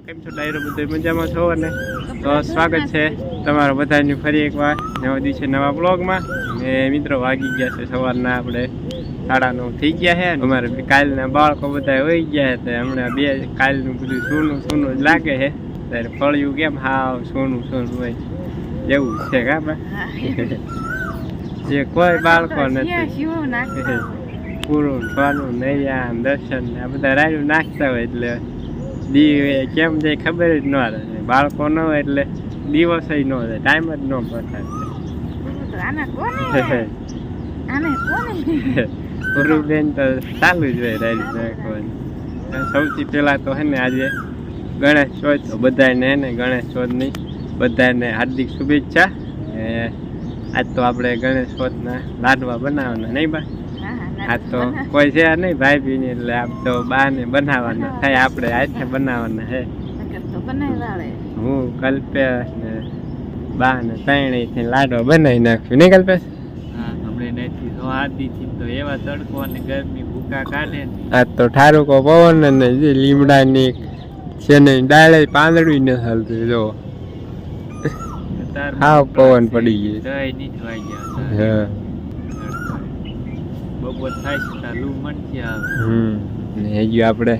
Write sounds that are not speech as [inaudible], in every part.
કેમ છો? ડાયરો બધું મજામાં છો? અને તો સ્વાગત છે તમારા બધાની ફરી એકવાર નવા દિવસે નવા બ્લોગમાં. ને મિત્રો વાગી ગયા છે સવારના આપણે સાડા નવ થઈ ગયા છે. અમારે કાલના બાળકો બધા હોઈ ગયા છે. તો હમણાં બે કાલનું બધું સૂનું સૂનું જ લાગે છે. ત્યારે ફળિયું કેમ? હાવ સોનું સોનું હોય એવું છે કા જે કોઈ બાળકો નથી. પૂરું ફળું નૈયા દર્શન આ બધા રાયડું નાખતા હોય એટલે દી કેમ જાય ખબર જ ન રહે. બાળકો ન હોય એટલે દિવસ ન જાય ટાઈમ જ ન પસાર ગુરુબેન તો ચાલુ જ હોય રાયડું નાખવાનું. સૌથી પહેલા તો હે ને આજે ગણેશ ચોથ તો બધાને હે ને ગણેશ ચોથની બધાને હાર્દિક શુભેચ્છા. આજ તો આપણે ગણેશ ચોથના લાડવા બનાવવાના નહીં બા? આ તો કોઈ છે નહીં ભાઈ બી એટલે આમ તો બા ને બનાવવાના થાય આપણે આજે બનાવવાના હે. હું કલ્પેશ ને બા ને ત્રણેયથી લાડવા બનાવી નાખ્યું. નહીં કલ્પેશ? હા આપણે નથી. તો આદિથી તો એવા તડકો અને ગરમી ભૂકા કાઢે ને. આ તો ઠારુકો પવન ને જે લીમડાની છે ને ડાળે પાંદડું ન હાલતું જો. હા પવન પડી વાગ્યા હા. બપોર થાય છે ત્યાં લૂ આવે. હમ ને હજુ આપણે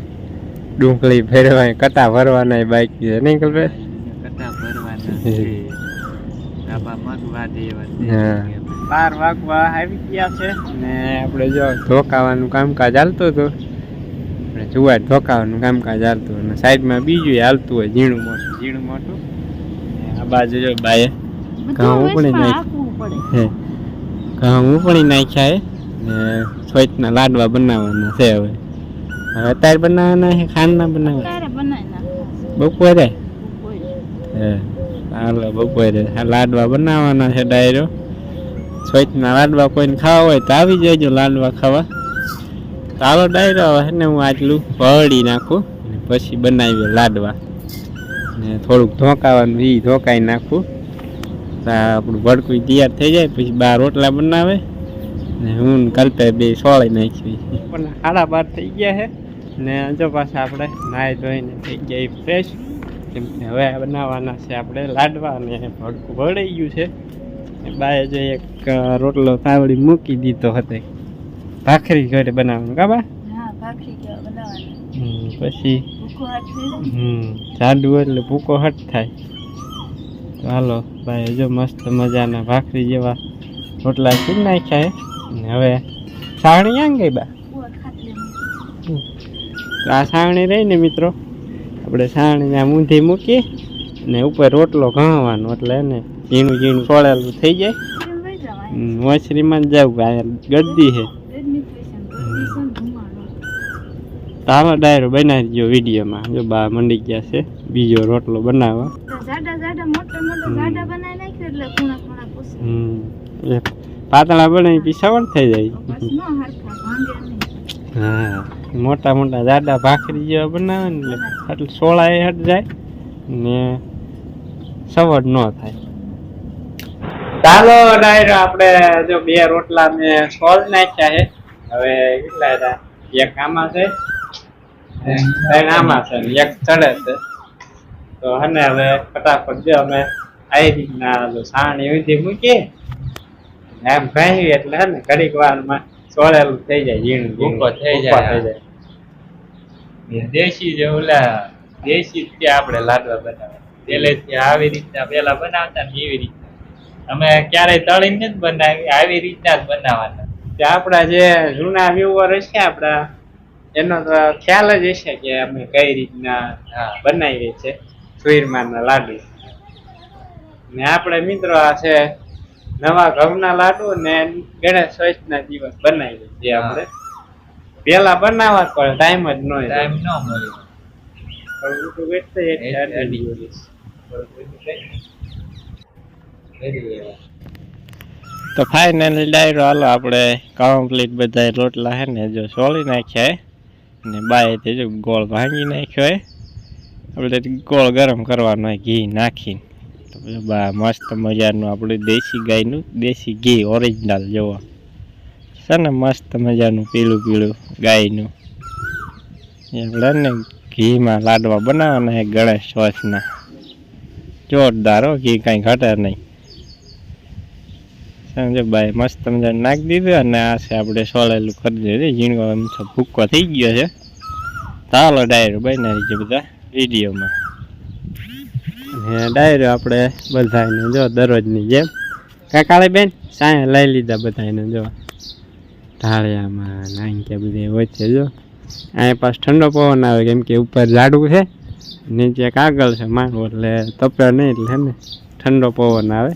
ડુંગળી ફેરવાય કટા ભરવાના બાઈક છે નહીં કલ્પેશ? કટા ભરવાના છે. ડાબા મગવા દેવા બાર વાગવા આવી ગયા છે. ને આપણે જો ધોકાવાનું કામકાજ હાલતું હતું. આપણે જુવાર ધોકાવાનું કામકાજ હાલતું અને સાઈડમાં બીજું હાલતું હોય ઝીણું મોટું. ઝીણું મોટું. આ બાજુ જો બાએ ઘઉં ઉપડી નાખ્યું હે. ઘઉં ઉપડી નાખ્યા હે. ને સોઈટના લાડવા બનાવવાના છે હવે. હવે અત્યારે બનાવવાના છે ખાંડના બનાવવાના? બપોરે? હે હાલો બપોરે. આ લાડવા બનાવવાના છે ડાયરો. સ્વચ્છના લાડવા કોઈને ખાવા હોય તો આવી જજો લાડવા ખાવા. ચાલો ડાયરો હવે ને હું આટલું ભળી નાખું પછી બનાવીએ લાડવા. ને થોડુંક ધોકાવાનું એ ધોકાઈ નાખું. તો આપણું ભડકું તૈયાર થઈ જાય પછી બાર રોટલા બનાવે. ને હું ને કલ્પે બે સોળી નાખી. પણ સાડા બાર થઈ ગયા છે. ને જો પાછા આપણે નાહી ધોઈને થઈ ગયા ફ્રેશ કેમ કે હવે બનાવવાના છે આપણે લાડવા અને ભડકું ભળી ગયું છે. ને બાએ જો એક રોટલો તાવડી મૂકી દીધો હતો. ભાખરી ઘરે બનાવવાનું કાબા હમ, પછી? હમ જાડુ એટલે ભૂકો હટ થાય. તો હાલો ભાઈ જો મસ્ત મજાના ભાખરી જેવા રોટલા ખીર નાખ્યા છે. ને હવે સાવણી આમ ગઈ બા? આ સાવણી રહી ને મિત્રો. આપણે સાવણીને આ મૂંધી મૂકીએ ને ઉપર રોટલો ઘણવાનો એટલે એને ઝીણું ઝીણું સોળેલું થઈ જાય. મોસરીમાં જવું આ ગદ્દી છે. તારો ડાયરો બનાવી દો વિડીયોમાં. જો બા મંડી ગયા છે બીજો રોટલો બનાવવા. બનાવી પછી. સવર થઈ જાય. હા, મોટા મોટા જાડા ભાખરી જેવા બનાવે ને એટલે સોળા એ હટ જાય ને સવડ ન થાય. ચાલો, ડાયરો, આપણે જો બે રોટલા મેં સોળ નાખ્યા છે. હવે કેટલા હતા? એક આમાં છે? ત્રણ આમાં છે એક ચડે છે. તો હને હવે ફટાફટ જો અમે આવી રીતના સાણી ઊંધી મૂકીએ. એમ ભાઈ એટલે હે ને ઘડીક વારમાં સોળેલું થઈ જાય ઝીણું. ભૂકો થઈ જાય. દેશી જે ઓલા દેશી જ આપણે લાડવા બનાવે. પેલેથી આવી રીતના પેલા બનાવતા ને એવી રીતના. અમે ક્યારેય તળીને જ બનાવી આવી રીતના જ બનાવવાના. કે આપણા જે જૂના વ્યુઅર હશે આપણા એનો તો ખ્યાલ જ હશે કે અમે કઈ રીતના બનાવીએ છે સુઈરમાના લાડુ. ને આપણે મિત્રો આ છે નવા ઘઉંના લાડુ ને ગણેશ વૈષ્ણવ દિવસ બનાવી છીએ આપણે. પેલા બનાવવા પણ ટાઈમ જ ન ટાઈમ ન મળે. તો ફાઇનલી ડાયરો હાલો આપણે કમ્પ્લીટ બધા રોટલા હે ને જો સોળી નાખ્યા હે. ને બાય તે જો ગોળ ભાંગી નાખ્યો હે. આપણે ગોળ ગરમ કરવાનો હોય ઘી નાખીને. બા, મસ્ત મજાનું આપણે દેશી ગાયનું, દેશી ઘી ઓરિજિનલ જોવો. છે ને મસ્ત મજાનું પીળું પીળું ગાયનું. આપણે ઘીમાં લાડવા બનાવવાના છે ગણેશ ચોથના જોરદાર હો, ઘી કાંઈ ઘટે નહીં. સમજો ભાઈ, મસ્ત મજા નાખી દીધું અને આ છે આપણે સોળેલું કરી દીધું. ઝીણકો એમ ભૂક્કો થઈ ગયો છે. ચાલો ડાયરો બનાવી છે બધા વિડીયોમાં. અને ડાયરો આપણે બધાને જો, દરરોજની જેમ. કાકાળી બેન સાંય લઈ લીધા બધાને જો. ઢાળિયામાં નાંખ્યા બધે છે જો. અહીંયા પાસ ઠંડો પવન આવે કેમ કે ઉપર ઝાડવું છે. નીચે કાગળ છે માંડવો એટલે તપે નહીં એટલે ને, ઠંડો પવન આવે.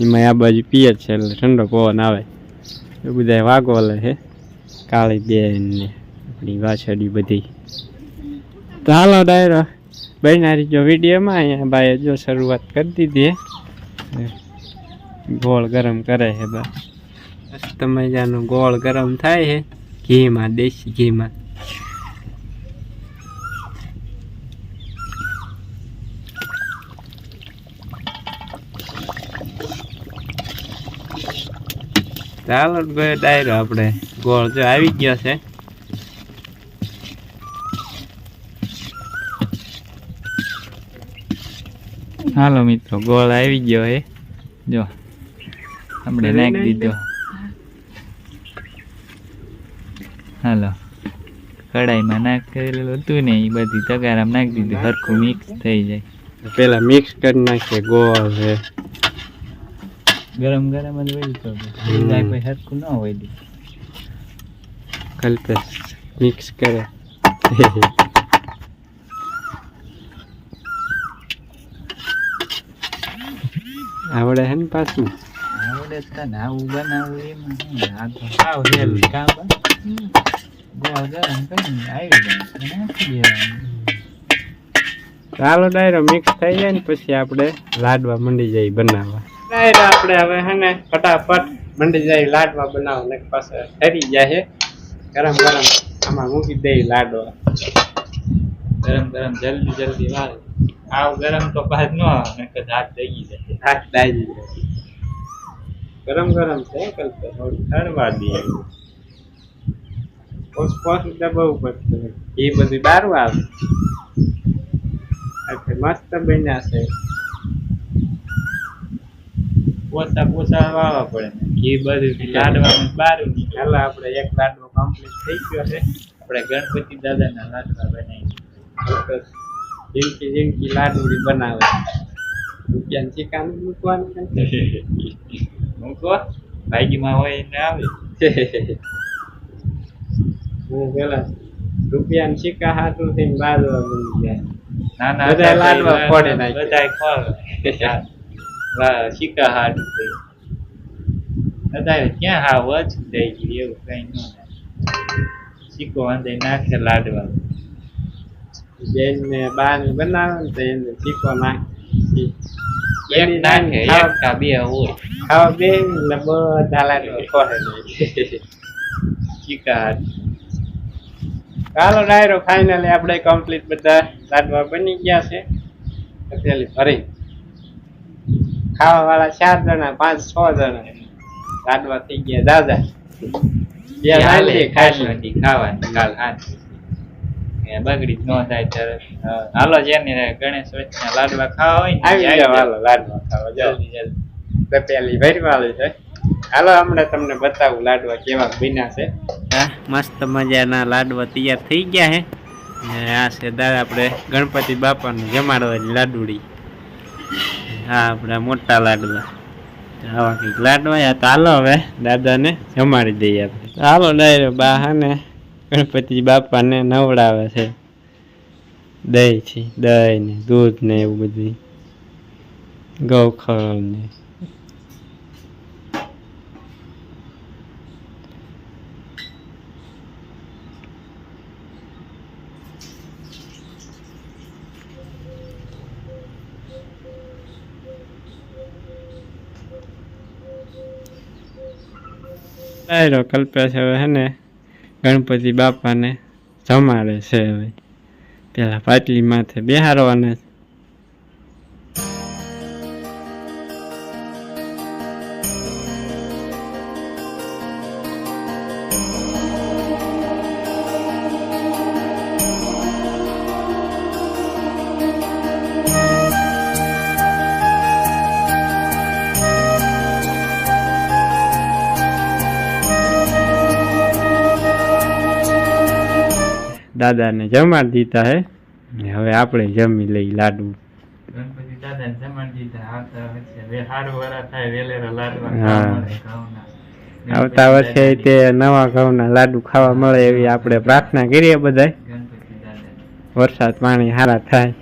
એમાં આ બાજુ પિયર છે એટલે ઠંડો પવન આવે. એ બધા વાઘો લે છે કાળી બેન ને આપણી વાછડી બધી. તો હાલો ડાયરો. બનારી જો વિડીયોમાં અહીંયા ભાઈએ જો શરૂઆત કરી દીધી ગોળ ગરમ કરે છે બા. મસ્ત મજાનું ગોળ ગરમ થાય છે ઘીમાં દેશી ઘીમાં. ચાલો ભાઈ ડાયરો આપણે ગોળ જો આવી ગયો છે. હાલો મિત્રો ગોળ આવી ગયો હે. જો આપણે નાખી દીધો. હાલો કડાઈમાં નાખેલું હતું ને એ બધી તગારામાં નાખી દીધું. સરખું મિક્સ થઈ જાય. પેલા મિક્સ કરી નાખીએ ગોળ છે ગરમ ગરમ જ હોય તો પછી હરખું ન હોય કલ્પેશ મિક્સ કરે. [laughs] આવડે હે ને પાછું? આવડે તો તને આવું બનાવવું એમાં આ તો સાવ સહેલું કામ ગોળ ગરમ કરીને આવી જાય. એટલે નાખી દેવાનું. ચાલો ડાયરો મિક્સ થઈ જાય ને પછી આપણે લાડવા મંડી જાય બનાવવા. ડાયરો આપણે હવે હે ને ફટાફટ મંડી જાય લાડવા બનાવવા ને પાસે ઠરી જાય છે. ગરમ ગરમ. આમાં મૂકી દઈ લાડવા. ગરમ ગરમ જલ્દી જલ્દી વાળ આવ ગરમ તો બાદ ન આવે હાથ દઈ જાય હાથ દાજી જાય ગરમ ગરમ છે કલ થોડું ઠરવા દે. પોસ પોસ દબાવવું પડશે એ બધી દારૂ આવે. એટલે મસ્ત બન્યા છે. પોતા પોતા વાવા પડે. એ બધું લાડવાનું બારું ચાલો આપણે એક લાડવો કમ્પ્લીટ થઈ ગયો છે. આપણે ગણપતિ દાદાના લાડવા બનાવી જિંદગી જિંદગી લાડુડી બનાવે. રૂપિયાની ચિકાન મૂકવાનું [laughs] મૂકો. ભાગીમાં હોય ને આવે. [laughs] હું પેલા રૂપિયાની સિક્કા હાથું થઈને બાજવા બની જાય ના ના બધાય લાડવા ફોડી નાખ્યા. બધાય ખોળે વાહ શીકા હાડ બધા ક્યાં હા વચ થઈ ગયું એવું કઈ ન શીકો વાંધે નાખે લાડવા. બેન ને બનાવે ને તો એને સિક્કો નાખી એક નાખે એક કા બે હોય ખાવા બે એટલે બધા લાડવા ખોરે હાડ ચાલો ડાયરો ફાઇનલી આપણે કમ્પ્લીટ બધા લાડવા બની ગયા છે પેલી ભરી ખાવા વાળા ચાર જણા પાંચ છ જણા લાડવા થઈ ગયા દાદા બે ખાઈ ખાવાની કાલ હાથ એ બગડી ન થાય ત્યારે હાલો હાલો જેને ગણેશ વચ્ચે લાડવા ખાવા હોય ને આવી જાવ. હાલો લાડવા ખાવા જલ્દી જલ્દી. પેલી ભરવાળી છે. હાલો હમણાં તમને બતાવું લાડવા કેવા બન્યા છે. મસ્ત મજાના લાડવા તૈયાર થઈ ગયા છે આ છે દાદા આપણે ગણપતિ બાપાને જમાડવાની લાડુડી. હા આપણા મોટા લાડવા. આવા કંઈક લાડવા તો હાલો હવે દાદાને જમાડી દઈએ આપણે. હાલો ડાયરો બા હા ને. ગણપતિ બાપાને નવડાવે છે. દહીં છે દહીં ને દૂધ ને એવું બધું ગૌખળ ને કલ્પેશ હવે, હે ને? ગણપતિ બાપાને જમાડે છે હવે. પેલા પાટલી માથે બેહારવાના દાદાને જમાડી દીધા હે. હવે આપણે જમી લઈ લાડુ. ગણપતિ દીધા. આવતા વર્ષે વરા થાય વેલેરા લાડવા. આવતા વર્ષે તે નવા ઘઉંના લાડુ ખાવા મળે એવી આપણે પ્રાર્થના કરીએ બધાય. વરસાદ પાણી સારા થાય.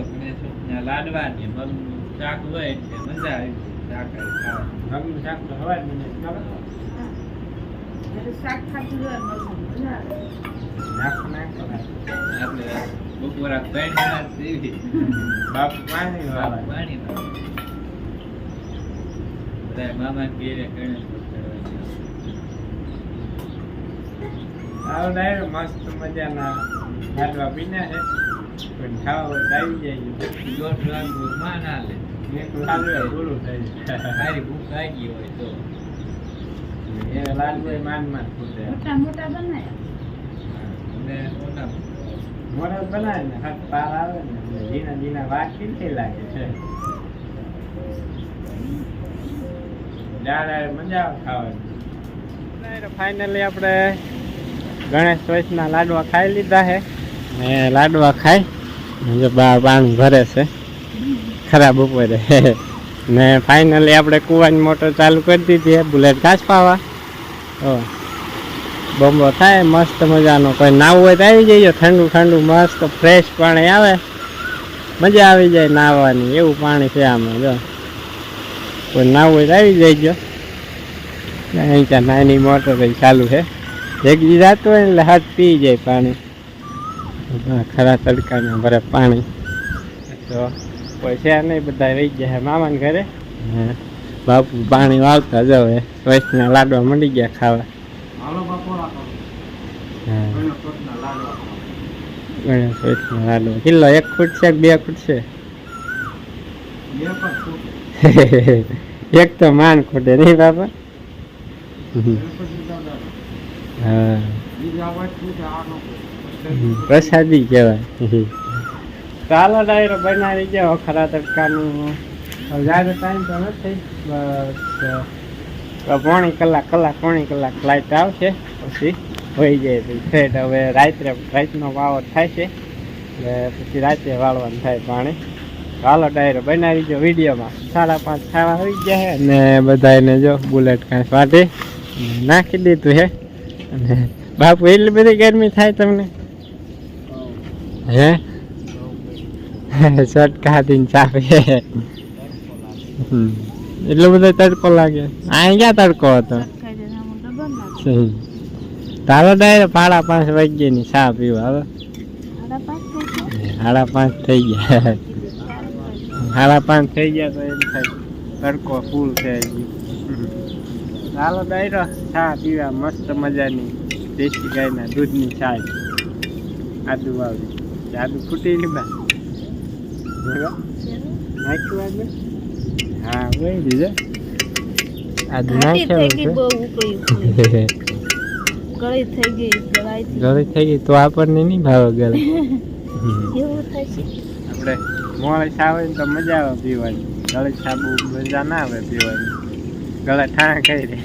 આપણે જો ગણેશના લાડવાની મગનું શાક હોય એટલે મજા આવી શાક મગનું શાક તો હવા જ મને શાક ખાતું હોય મજા આવે. નાખો નાખો આપણે બપોરા ત્રણ જણા સીવી બાપ પાણી વાળા. પાણી બધા મામા ઘેરે ગણેશ ઉત્સવ ચાલો ડાયરો મસ્ત મજાના લાડવા પીના છે. પણ ખાવા આવી જાય. દોઢ વાગ્યું માં ના લે. એક લાડવા પૂરું થઈ જાય તારી ભૂખ લાગી હોય તો. એ લાડુ માન માન ફૂટે. મોટા મોટા બનાય. મોટા બનાવે ને હાથ પાર આવે ને જીના ઝીણા વાત કેટલી લાગે છે. દાદા મજા આવે ખાવાની. ફાઇનલી આપણે ગણેશ ચોઈસના લાડવા ખાઈ લીધા છે. ને લાડવા ખાય. જો બા પાણી ભરે છે. ખરાબ બપોરે [laughs] ને ફાઇનલી આપણે કૂવાની મોટર ચાલુ કરી દીધી બુલેટ ઘાસ પાવા. તો બોમ્બો થાય મસ્ત મજાનો. કોઈ નાવું હોય તો આવી જઈએ. ઠંડુ ઠંડુ મસ્ત ફ્રેશ પાણી આવે. મજા આવી જાય નાહવાની. એવું પાણી છે આમાં જો. કોઈ નાવું હોય તો આવી જઈજો અહીં ત્યાં નાની મોટર ચાલુ છે. એક જાતું હોય એટલે હાથ પી જાય પાણી. હા, ખરા તડકાને ભરે પાણી. તો છે નહીં બધા રહી ગયા મામાને ઘરે. બાપુ પાણી વાળતા જ હવે. વૈષ્ણવ લાડવા મળી ગયા ખાવા. ગણેશ વૈષ્ણવ લાડવા. કિલો એક ફૂટ છે બે ફૂટ છે? [laughs] એક તો માન ખોટે નહીં બાપા. હા. પ્રસાદી કહેવાય. ચાલો ડાયરો બનાવી જાઓ ખરા તડકાનું. જાજો ટાઈમ તો નથી. પોણી કલાક કલાક પોણી કલાક ફ્લાઇટ આવશે. પછી હોઈ જાય પછી. ફેટ હવે રાત્રે રાતનો વાવર થાય છે. એટલે પછી રાતે વાળવાનું થાય પાણી. હાલો ડાયરો બનાવી જો વિડીયોમાં. સાડા પાંચ ખાવા આવી ગયા છે. અને બધાને જો બુલેટ કાંઈ વાટે નાખી દીધું છે. અને બાપુ એટલી બધી ગરમી થાય તમને? હે? કાઢીને ચાપે. એટલો બધો તડકો લાગે. અહીં ક્યાં તડકો હતો. તારો ડાયરે સાડા પાંચ વાગ્યાની ચા પીવા, હવે? ગયા સાડા પાંચ થઈ ગયા. સાડા પાંચ થઈ ગયા તો એમ થાય. તડકો ફૂલ થઈ હજી. ચાલો ડાયરો ચા પીવા મસ્ત મજાની દેશી ગાયના દૂધની ચા આદુ વાવી આદુ ફૂટી નાખ્યું આદુ હા હોય દીધે. ઘાટી થઈ ગઈ નાખ્યો બહુ ઉકળી ઉકળી. ગળી થઈ ગઈ ગળાઈથી. ગળી થઈ ગઈ તો આપણને નહીં ભાવે ગળી. [laughs] આપણે મોળે ને તો મજા આવે પીવાની. ગળે સાબુ મજા ના આવે પીવાની. ગળા ઠાણ કરી દે.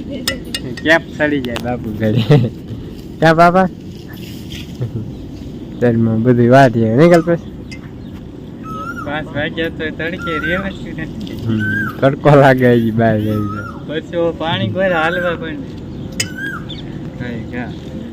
[laughs] કેપ સડી જાય બાપુ ઘરે. [laughs] ક્યાં બાપા? શરીરમાં બધી વાત છે. નીકળ પછી પાંચ વાગ્યા તો તડકે રેવાતું નથી તડકો લાગે બહાર ગઈ પછી પાણી કોઈ હાલવા પણ નહીં. ક્યાં